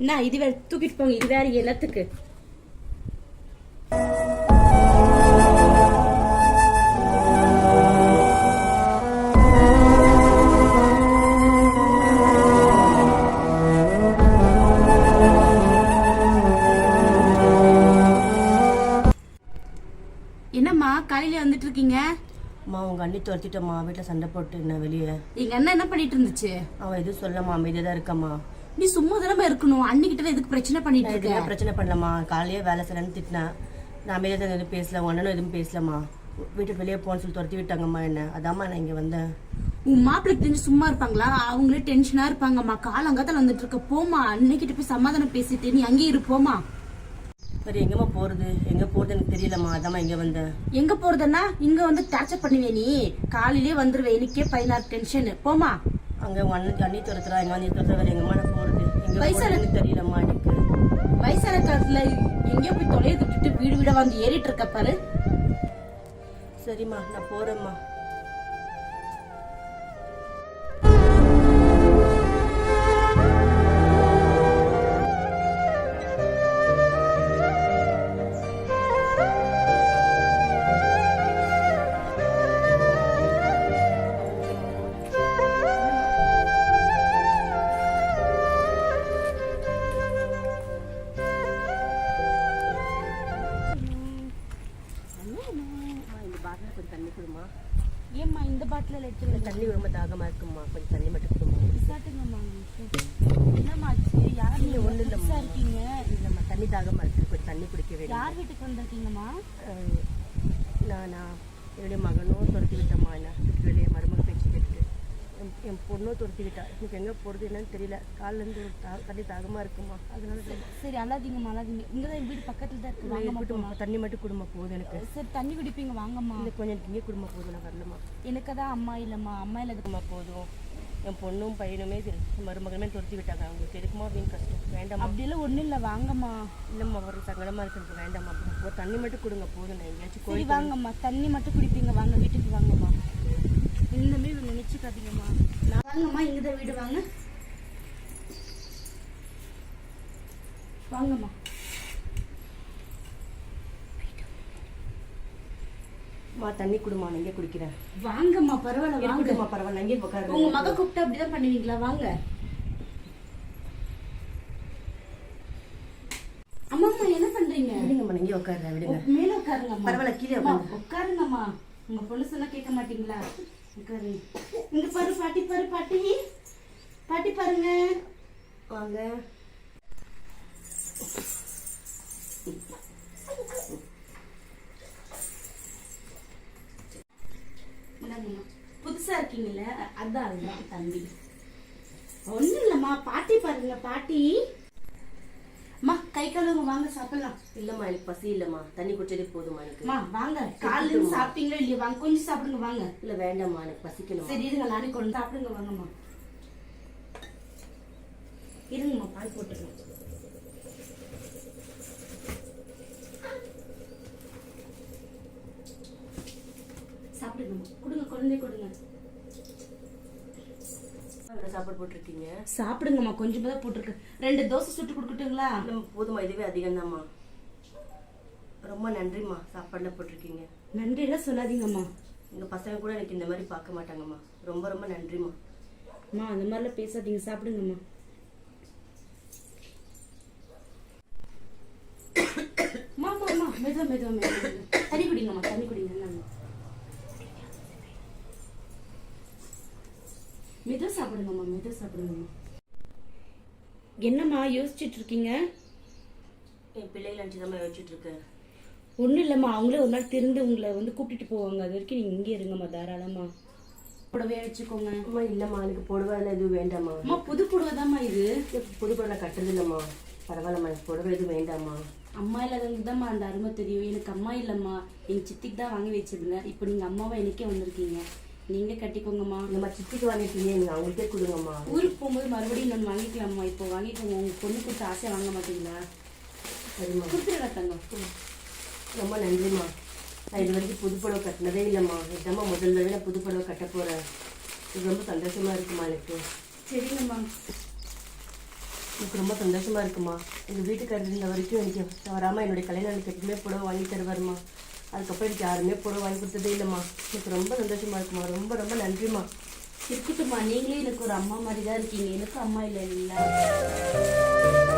என்ன இது வேற தூக்கிட்டு போங்க இது வேற என்னத்துக்கு? என்னம்மா காலையில வந்துட்டு இருக்கீங்க? அம்மா உங்க அண்ணி துரத்திட்டம்மா வீட்டில் சண்டை போட்டு நான் வெளியே? எங்க அண்ணன் என்ன பண்ணிட்டு இருந்துச்சு? அவன் எதுவும் சொல்லம்மா அமைதியாக தான் இருக்கம்மா. நீ சும்மா தானே இருக்கணும்? அன்னிக்கிட்ட எதுக்கு பிரச்சனை பண்ணிட்டு இருக்க? பிரச்சனை பண்ணலம்மா? காலையே வேலை செய்யலன்னு திட்டினேன் நான் அமைதியாக தான் எதுவும் பேசல உன் அண்ணனும் எதுவும் பேசலம்மா. வீட்டுக்கு வெளியே போன்னு சொல்லி துரத்தி விட்டாங்கம்மா என்ன. அதாம்மா நான் இங்கே வந்தேன். உன் மாப்பிள்ளைக்கு தெரிஞ்சு சும்மா இருப்பாங்களா? அவங்களே டென்ஷனா இருப்பாங்கம்மா. காலங்காத்தால வந்துட்டு இருக்க. போமா அன்னைக்கிட்ட போய் சமாதானம் பேசிட்டு நீ அங்கேயே இரு போமா சரி எங்கம்மா போகிறது எங்கே போகிறது எனக்கு தெரியலம்மா. அதாம்மா இங்கே வந்தேன். எங்க போறதுன்னா இங்க வந்து டார்ச்சர் பண்ணுவே நீ? காலையிலே வந்துருவே எனக்கே பதினாறு டென்ஷன் போமா அங்கே உன் அண்ணி துரத்துறா எங்கள் அண்ணி துரத்துற எங்கம்மா எங்கே வயசான- தெரியலம்மா எனக்கு. வயசான காலத்துல எங்கேயோ போய் தொலைய விட்டுட்டு வீடு வீட வந்து ஏறிட்டு இருக்க பாரு. சரிம்மா நான் போகிறேம்மா ஏம்மா இந்த பாட்டில எடுத்து இந்த தண்ணி ரொம்ப தாகமாக இருக்கும்மா. கொஞ்சம் தண்ணி மட்டும் கொடுமா சாட்டுங்கம்மா என்னம்மாச்சு யார் இல்ல, ஒண்ணும் இல்லம்மா. இருக்கீங்க இல்லைம்மா தண்ணி தாகமாக இருக்கு. கொஞ்சம் தண்ணி குடிக்க வேண்டும் யார் வீட்டுக்கு வந்திருக்கீங்கம்மா? நான். என்னுடைய மகனும் துரத்தி விட்டம்மா. என்ன வெளியே என் என் பொண்ணும் துரத்தி விட்டா எனக்கு எங்கே போகிறது என்னன்னு தெரியல. காலிலேருந்து ஒரு தா தண்ணி தாகமாக இருக்குமா? அதனால தான் சரி அழாதீங்கம்மா அழாதீங்க. இங்கதான் என் வீடு பக்கத்துல தான் இருக்கு. நான் வாங்கம்மா இருக்கட்டும்மா, தண்ணி மட்டும் குடும்ப போதும் எனக்கு. சரி தண்ணி குடிப்பீங்க வாங்கம்மா. இல்லை கொஞ்சம் எனக்கு இங்கே குடும்ப போதும் நான் வரலம்மா எனக்கு தான் அம்மா இல்லம்மா. அம்மா இல்ல குடும்ப போதும். என் பொண்ணும் பையனுமே மருமகனுமே துரத்தி விட்டாங்க. அவங்களுக்கு எதுக்குமா வீண் கஷ்டம். வேண்டாமா அப்படியெல்லாம் ஒண்ணும் இல்ல வாங்கம்மா. இல்லைம்மா ஒரு சங்கடமாக இருக்கு எனக்கு வேண்டாம்மா. ஒரு தண்ணி மட்டும் கொடுங்க போதும். நான் எங்கேயாச்சும் கோயில் வாங்கம்மா. தண்ணி மட்டும் குடிப்பீங்க வாங்க வீட்டுக்கு வாங்கம்மா. இனிமே நினைச்சுக்காதீங்கம்மா நான் வாங்கம்மா இங்கதான் வீடு வாங்க. வாங்கம்மா. மா தண்ணி குடுமா நான் இங்கே குடிக்கிறேன். வாங்கம்மா பரவாயில்ல வாங்க. இருக்கட்டும்மா பரவாயில்ல இங்கே உட்காரு உங்க மக கூப்பிட்டு அப்படிதான் பண்ணுவீங்களா? வாங்க. அம்மா அம்மா என்ன பண்றீங்க? விடுங்கம்மா நான் இங்கே உட்காருறேன் விடுங்க. மேல உட்காருங்கம்மா. பரவாயில்ல கீழே உட்காருங்கம்மா. உங்க பொண்ணு சொன்னா கேட்க மாட்டீங்களா? உட்காருங்க இங்க பாரு பாட்டி பாரு பாட்டி. பாட்டி பாருங்க. வாங்க. புதுசா இருக்கீங்களே அதான் அதுதான் தம்பி. ஒன்றும் இல்லம்மா பாட்டி பாருங்க பாட்டி. அம்மா கை கழுவுங்க வாங்க சாப்பிடலாம். இல்லைம்மா எனக்கு பசி இல்லைம்மா. தண்ணி குடிச்சதே போதும்மா எனக்கு. அம்மா வாங்க. காலையில சாப்பிட்டீங்களோ இல்லையா? வாங்க கொஞ்சம் சாப்பிடுங்க வாங்க. இல்லை வேண்டாம்மா எனக்கு பசிக்கணும் சரி இருங்க நானே கொண்டு சாப்பிடுங்க வாங்கம்மா. இருங்கம்மா பால் போட்டுருங்க சாப்பிடுங்கம்மா. கொடுங்க குழந்தை கொடுங்க. சாப்பாடு போட்டிருக்கீங்க? சாப்பிடுங்கம்மா கொஞ்சம் தான் போட்டிருக்கு. ரெண்டு தோசை சுட்டு கொடுக்கட்டுங்களா? போதும்மா இதுவே அதிகம்தாம்மா. ரொம்ப நன்றிம்மா சாப்பாடுல போட்டிருக்கீங்க. நன்றி எல்லாம் சொல்லாதீங்கம்மா. எங்கள் பசங்க கூட எனக்கு இந்த மாதிரி பார்க்க மாட்டாங்கம்மா. ரொம்ப ரொம்ப நன்றிம்மா. அம்மா அந்த மாதிரிலாம் பேசாதீங்க சாப்பிடுங்கம்மா. அம்மா அம்மா அம்மா மெதுவா மெதுவா மெதுவா. தண்ணி குடிங்கம்மா தண்ணி குடிங்க. மெதுவா சாப்பிடுங்கம்மா மெதுவா சாப்பிடுங்கம்மா என்னம்மா யோசிச்சுட்டு இருக்கீங்க? என் பிள்ளைகளை நினச்சி தான் யோசிச்சுட்டு இருக்கேன். ஒன்றும் இல்லைம்மா. அவங்களே ஒரு நாள் திருந்து உங்களை வந்து கூட்டிட்டு போவாங்க. அது வரைக்கும் நீங்கள் இங்கே இருங்கம்மா தாராளமா. புடவையா வச்சுக்கோங்க. அம்மா இல்லைம்மா எனக்கு புடவை எதுவும் வேண்டாம்மா. அம்மா புது புடவை இது. புது புடவை கட்டுறது இல்லைம்மா பரவாயில்லம்மா எனக்கு புடவை எதுவும் வேண்டாம்மா. அம்மா இல்லாதவங்களுக்கு தான்மா அந்த அருமை தெரியும். எனக்கு அம்மா இல்லைம்மா. எங்க சித்திக்கு தான் வாங்கி வச்சிருந்தேன். இப்போ நீங்க அம்மாவா எனக்கே வந்திருக்கீங்க. நீங்க கட்டிக்கோங்கம்மா. நம்ம சித்திக்கு வாங்கிட்டீங்க நீங்கள் அவங்களுக்கே கொடுங்கம்மா. ஊருக்கு போகும்போது மறுபடியும் நான் வாங்கிக்கலாம்மா. இப்போ வாங்கிக்கோங்க. உங்க பொண்ணு கொடுத்து ஆசையா வாங்க மாட்டீங்களா? சரிம்மா. கொடுத்துருங்க தங்கம். ரொம்ப நன்றிம்மா. நான் இது வரைக்கும் புது புடவை கட்டினதே இல்லைம்மா. இதுதாம்மா முதல் தடவை நான் புது புடவை கட்ட போகிறேன் இது ரொம்ப சந்தோஷமா இருக்குமா எனக்கு? சரிங்கம்மா. எனக்கு ரொம்ப சந்தோஷமா இருக்குமா. எங்கள் வீட்டுக்காரர் இருந்த வரைக்கும் எனக்கு தவறாமல் என்னுடைய கல்யாணம் எனக்கு எப்பவுமே புடவை வாங்கி தருவாருமா அதுக்கப்புறம் எனக்கு யாருமே பொருள் வாங்கி கொடுத்ததே இல்லைம்மா. எனக்கு ரொம்ப சந்தோஷமாக இருக்குமா ரொம்ப ரொம்ப நன்றிம்மா. இருக்கட்டும்மா. நீங்களே எனக்கு ஒரு அம்மா மாதிரி தான் இருக்கீங்க. எனக்கு அம்மா இல்லை இல்லைங்களா